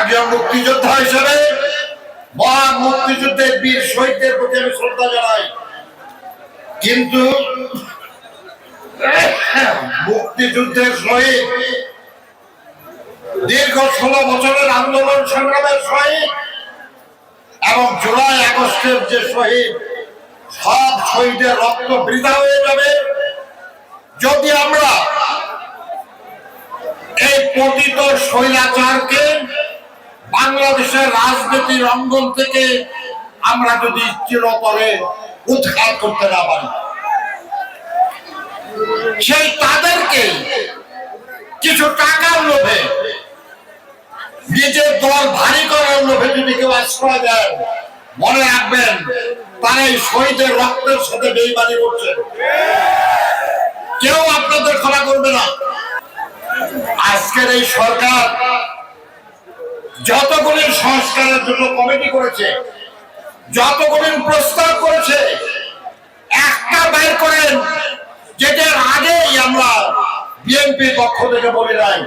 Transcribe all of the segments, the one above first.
একজন মুক্তিযোদ্ধা হিসেবে মহান মুক্তিযুদ্ধের বীর শহীদদের প্রতি আমি শ্রদ্ধা জানাই। কিন্তু মুক্তিযুদ্ধের শহীদ, দীর্ঘ ষোলো বছরের আন্দোলন সংগ্রামের শহীদ এবং জুলাই আগস্টের যে শহীদ, সব শহীদের রক্ত বৃথা হয়ে যাবে। যদি আমরা এই পতিত স্বৈরাচারকে বাংলাদেশের রাজনীতির অঙ্গন থেকে আমরা যদি চিরতরে উৎখাত করতে না পারি, সেই তাদেরকে কিছু টাকার লোভে, নিজের দল ভারী করার লোভে যদি কেউ আশ্রয় দেয়, মনে রাখবেন, তারা এই শহীদের রক্তের সাথে বেইমানি করছে। কেউ আপনাদের ক্ষমা করবে না। আজকের এই সরকার যতগুলি সংস্কারের জন্য কমিটি করেছে, যতগুলি প্রস্তাব করেছে, একটা বের করেন, যেটার আগেই আমরা বিএনপি পক্ষ থেকে বলি নাই।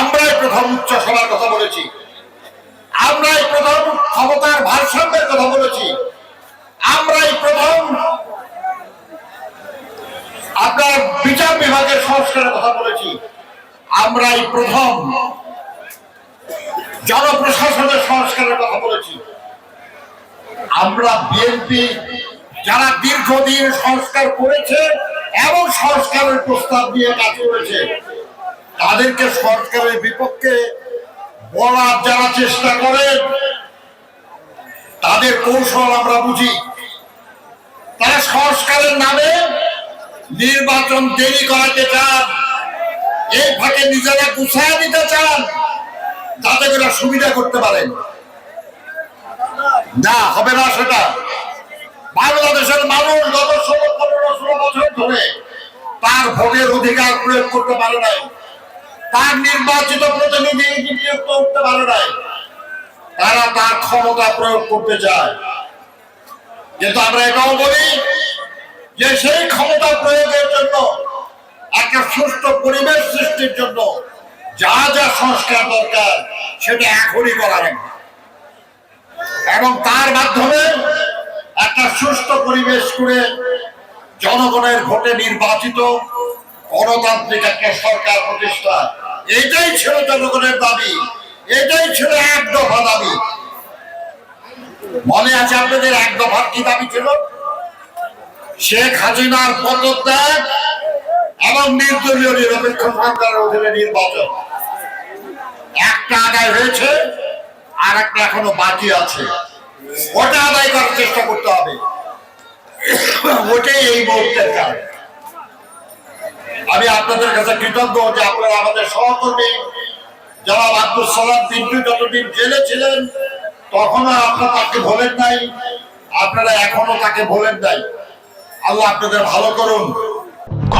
আমরাই প্রথম উচ্চ সভার কথা বলেছি। আমরাই প্রথম ক্ষমতার ভারসাম্যের কথা বলেছি। আমরাই প্রথম আপনার বিচার বিভাগের সংস্কারের কথা বলেছি। আমরাই প্রথম জনপ্রশাসনের সংস্কারের কথা বলেছি। আমরা বিএনপি যারা দীর্ঘদিন সংস্কার করেছে এবং সংস্কারের প্রস্তাব দিয়ে কাজ করেছে, তাদেরকে সরকারের বিপক্ষে বলার যারা চেষ্টা করেন তাদের কৌশল আমরা বুঝি। তারা সংস্কারের নামে নির্বাচন দেরি করাতে চান। এই ফাঁকে নিজেরা গুছায় দিতে চান যাতে করে সুবিধা করতে পারেন। না, হবে না সেটা। বাংলাদেশের মানুষ গত ষোলো, পনেরো, ষোলো বছর ধরে তার ভোটের অধিকার প্রয়োগ করতে পারে নাই। তার নির্বাচিত প্রতিনিধি নিযুক্ত করতে পারে নাই। তারা তার ক্ষমতা প্রয়োগ করতে চায়। কিন্তু আমরা এটাও বলি যে সেই ক্ষমতা প্রয়োগের জন্য একটা সুষ্ঠু পরিবেশ সৃষ্টির জন্য যা যা সংস্কার দরকার, সেটা এখনই করা লাগবে এবং তার মাধ্যমে একটা সুষ্ঠু পরিবেশ করে জনগণের ভোটে নির্বাচিত গণতান্ত্রিক একটা সরকার প্রতিষ্ঠা। এটাই ছিল জনগণের দাবি, এটাই ছিল এক দফা দাবি। মনে আছে আপনাদের এক দফার কি দাবি ছিল? শেখ হাসিনার পদত্যাগ এবং নির্দলীয় নিরপেক্ষ সরকারের অধীনে নির্বাচন। একটা আদায় হয়েছে আর একটা এখনও বাকি আছে। ওটা আদায় করার চেষ্টা করতে হবে। ওটাই এই মুহূর্তের কাজ আমি আপনাদের কাছে কৃতজ্ঞ যে আপনারা আমাদের সহকর্মী যারা আব্দুল সালাম পিন্টু যতদিন জেলে ছিলেন, তখনও আপনারা তাকে ভোলেন নাই, আপনারা এখনও তাকে ভোলেন নাই। আল্লাহ আপনাদের ভালো করুন।